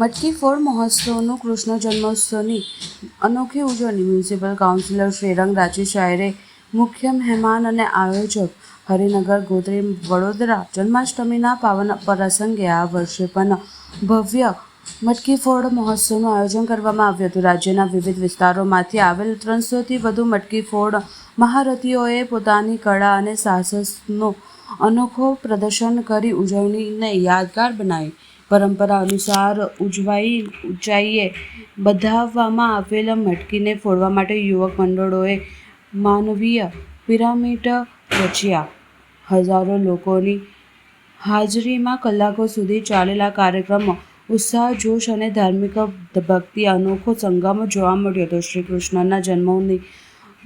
મટકી ફોડ મહોત્સવનું કૃષ્ણ જન્મોત્સવની અનોખી ઉજવણી. મ્યુનિસિપલ કાઉન્સિલર શ્રીરંગ રાજી શાયરે મુખ્ય મહેમાન અને આયોજક હરિનગર, ગોત્રી, વડોદરા જન્માષ્ટમીના પાવન પ્રસંગે આ વર્ષે પણ ભવ્ય મટકી ફોડ મહોત્સવનું આયોજન કરવામાં આવ્યું હતું. રાજ્યના વિવિધ વિસ્તારોમાંથી આવેલ ત્રણસોથી વધુ મટકી ફોડ મહારથીઓએ પોતાની કળા અને સાહસનો અનોખો પ્રદર્શન કરી ઉજવણીને યાદગાર બનાવી પરંપરા અનુસાર ઉજવાઈ ઊંચાઈએ બધાવવામાં આવેલા મટકીને ફોડવા માટે યુવક મંડળોએ માનવીય પિરામિડ રચ્યા. હજારો લોકોની હાજરીમાં કલાકો સુધી ચાલેલા કાર્યક્રમો, ઉત્સાહ, જોશ અને ધાર્મિક ભક્તિ અનોખો સંગમ જોવા મળ્યો હતો. શ્રી કૃષ્ણના જન્મોની,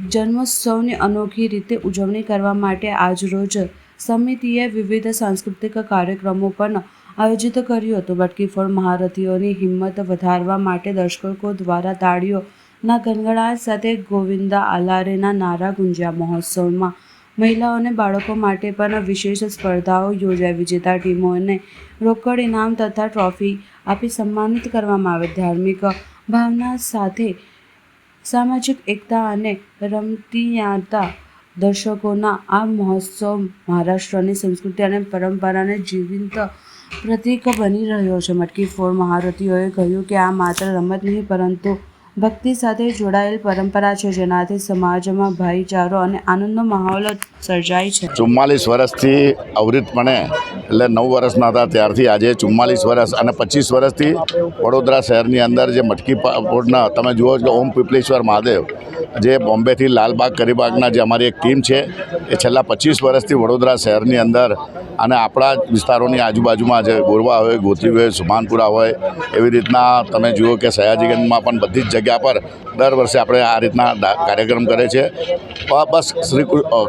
જન્મોત્સવની અનોખી રીતે ઉજવણી કરવા માટે આજરોજ સમિતિએ વિવિધ સાંસ્કૃતિક કાર્યક્રમો પણ આયોજિત કર્યું હતું. બટકી ફોડ મહારથીઓની હિંમત વધારવા માટે દર્શકો દ્વારા તાળીઓના ગણગણાટ સાથે ગોવિંદા આલારેના નારા ગુંજ્યા. મહોત્સવમાં મહિલાઓ અને બાળકો માટે પણ વિશેષ સ્પર્ધાઓ યોજાઈ. વિજેતા ટીમોને રોકડ, ઇનામ તથા ટ્રોફી આપી સન્માનિત કરવામાં આવે. ધાર્મિક ભાવના સાથે સામાજિક એકતા અને રમતીયાતા દર્શકોના આ મહોત્સવ મહારાષ્ટ્રની સંસ્કૃતિ અને પરંપરાને જીવંત પ્રતીક બની રહ્યો છે. મટકી ફોડ મહારથીઓએ કહ્યું કે આ માત્ર રમત નહીં પરંતુ ભક્તિ સાથે જોડાયેલ પરંપરા છે, જેનાથી સમાજમાં ભાઈચારો અને આનંદનો માહોલ સર્જાય છે. ચુમ્માલીસ વર્ષથી અવૃતપણે એટલે નવ વર્ષના હતા ત્યારથી આજે ચુમ્માલીસ વર્ષ અને પચીસ વર્ષથી વડોદરા શહેરની અંદર જે મટકી ફોડના તમે જુઓ છો ઓમ પીપલેશ્વર મહાદેવ, જે બોમ્બેથી લાલબાગ કરીબાગના જે અમારી એક ટીમ છે, એ છેલ્લા પચીસ વર્ષથી વડોદરા શહેરની અંદર અને આપણા વિસ્તારોની આજુબાજુમાં જે ગોરવા હોય ગોત્રી હોય સુમાનપુરા હોય, એવી રીતના તમે જુઓ કે સયાજીગંજમાં પણ બધી જ પર દર વર્ષે આપણે આ રીતના કાર્યક્રમ કરે છે. બસ શ્રી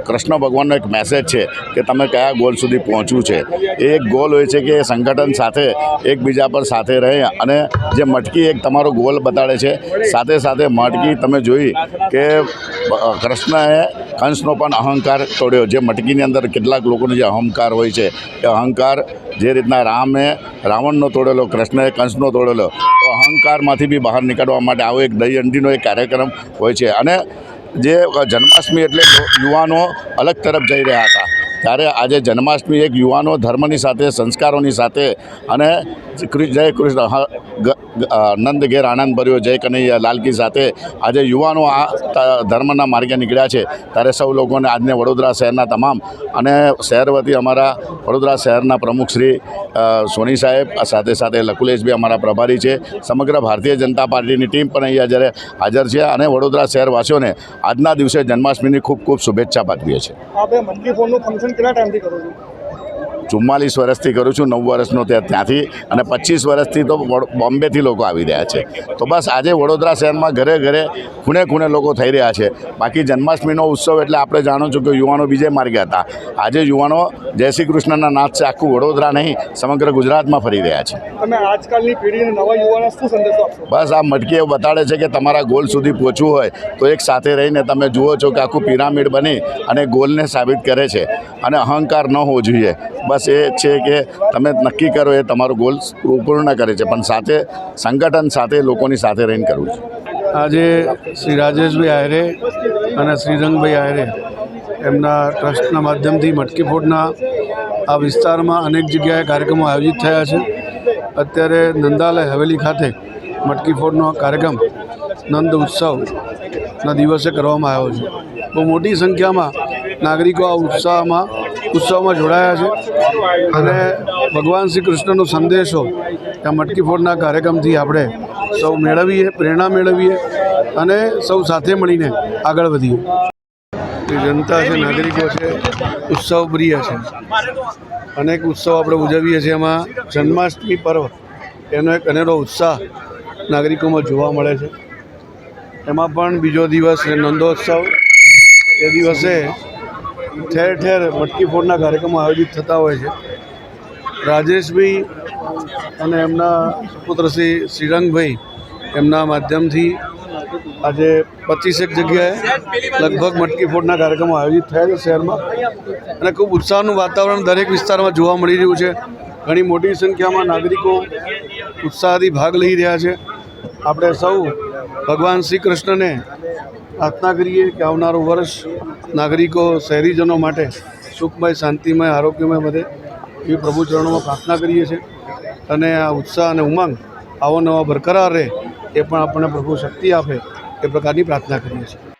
કૃષ્ણ ભગવાનનો એક મેસેજ છે કે તમે કયા ગોલ સુધી પહોંચવું છે. એ એક ગોલ હોય છે કે સંગઠન સાથે, એકબીજા પર સાથે રહે અને જે મટકી એક તમારો ગોલ બતાડે છે, સાથે સાથે મટકી તમે જોઈ કે કૃષ્ણએ કંસનો પણ અહંકાર તોડ્યો. જે મટકીની અંદર કેટલાક લોકોનો જે અહંકાર હોય છે, એ અહંકાર જે રીતના રામે રાવણનો તોડેલો, કૃષ્ણએ કંસનો તોડેલો તો અહંકારમાંથી બી બહાર નીકળવા માટે આવો એક દહી અંડીનો એક કાર્યક્રમ હોય છે. અને જે જન્માષ્ટમી એટલે યુવાનો અલગ તરફ જઈ રહ્યા હતા. ત્યારે આજે જન્માષ્ટમી એક યુવાનો ધર્મની સાથે, સંસ્કારોની સાથે અને જય કૃષ્ણ નંદ ઘેર આનંદ ભર્યો, જય કનૈયા, લાલકી સાથે આજે યુવાનો આ ધર્મના માર્ગે નીકળ્યા છે. ત્યારે સૌ લોકોને આજને વડોદરા શહેરના તમામ અને શહેર વતી અમારા વડોદરા શહેરના પ્રમુખ શ્રી સોની સાહેબ સાથે સાથે લકુલેશભાઈ અમારા પ્રભારી છે. સમગ્ર ભારતીય જનતા પાર્ટીની ટીમ પણ અહીંયા જ્યારે હાજર છે અને વડોદરા શહેરવાસીઓને આજના દિવસે જન્માષ્ટમીની ખૂબ ખૂબ શુભેચ્છા પાઠવીએ છીએ. ફંક્શન કેટલા ટાઈમથી કરો છો? ચુમ્માલીસ વર્ષથી કરું છું નવ વર્ષનો ત્યાં ત્યાંથી અને પચીસ વર્ષથી તો બોમ્બેથી લોકો આવી રહ્યા છે. તો બસ આજે વડોદરા શહેરમાં ઘરે ઘરે ખૂણે ખૂણે લોકો થઈ રહ્યા છે. બાકી જન્માષ્ટમીનો ઉત્સવ એટલે આપણે જાણો છો કે યુવાનો બીજે માર્ગે હતા. આજે યુવાનો જય શ્રી કૃષ્ણના નાચ છે આખું વડોદરા નહીં સમગ્ર ગુજરાતમાં ફરી રહ્યા છે. તમે આજકાલની પેઢીને નવા યુવાનો શું સંદેશો બસ આ મટકી એવું બતાડે છે કે તમારા ગોલ સુધી પહોંચવું હોય તો એક સાથે રહીને તમે જુઓ છો કે આખું પિરામિડ બની અને ગોલને સાબિત કરે છે. અને અહંકાર ન હોવો જોઈએ. બસ એ છે કે તમે નક્કી કરો એ તમારો ગોલ પૂર્ણ કરે છે. પણ સાથે સંગઠન સાથે લોકોની સાથે રહીને કરવું છે. આજે શ્રી રાજેશભાઈ આયરે અને શ્રીરંગભાઈ આયરે એમના ટ્રસ્ટના માધ્યમથી મટકી ફોડના આ વિસ્તારમાં અનેક જગ્યાએ કાર્યક્રમો આયોજિત થયા છે. અત્યારે નંદાલય હવેલી ખાતે મટકી ફોડનો કાર્યક્રમ નંદ ઉત્સવના દિવસે કરવામાં આવ્યો છે. બહુ મોટી સંખ્યામાં નાગરિકો આ ઉત્સાહમાં ઉત્સવમાં જોડાયા છે. અને ભગવાન શ્રી કૃષ્ણનો સંદેશો આ મટકી ફોડના કાર્યક્રમથી આપણે સૌ મેળવીએ, પ્રેરણા મેળવીએ અને સૌ સાથે મળીને આગળ વધીએ. જનતા છે, નાગરિકો છે ઉત્સવ પ્રિય છે. અનેક ઉત્સવ આપણે ઉજવીએ છીએ. એમાં જન્માષ્ટમી પર્વ, એનો એક અનેરો ઉત્સાહ નાગરિકોમાં જોવા મળે છે. એમાં પણ બીજો દિવસ નંદોત્સવ. એ દિવસે ઠેર ઠેર મટકી ફોડના કાર્યક્રમો આયોજિત થતા હોય છે. રાજેશભાઈ અને એમના પુત્ર શ્રી શ્રીરંગભાઈ એમના માધ્યમથી આજે પચીસેક જગ્યાએ લગભગ મટકી ફોડના કાર્યક્રમો આયોજિત થયા છે શહેરમાં. અને ખૂબ ઉત્સાહનું વાતાવરણ દરેક વિસ્તારમાં જોવા મળી રહ્યું છે. ઘણી મોટી સંખ્યામાં નાગરિકો ઉત્સાહથી ભાગ લઈ રહ્યા છે. આપણે સૌ ભગવાન શ્રી કૃષ્ણને પ્રાર્થના કરીએ કે આવનારું વર્ષ નાગરિકો, શહેરીજનો માટે સુખમય, શાંતિમય, આરોગ્યમય વધે એવી પ્રભુ ચરણોમાં પ્રાર્થના કરીએ છીએ. અને આ ઉત્સાહ અને ઉમંગ આવો નવા બરકરાર રહે એ પણ આપણને પ્રભુ શક્તિ આપે એ પ્રકારની પ્રાર્થના કરીએ છીએ.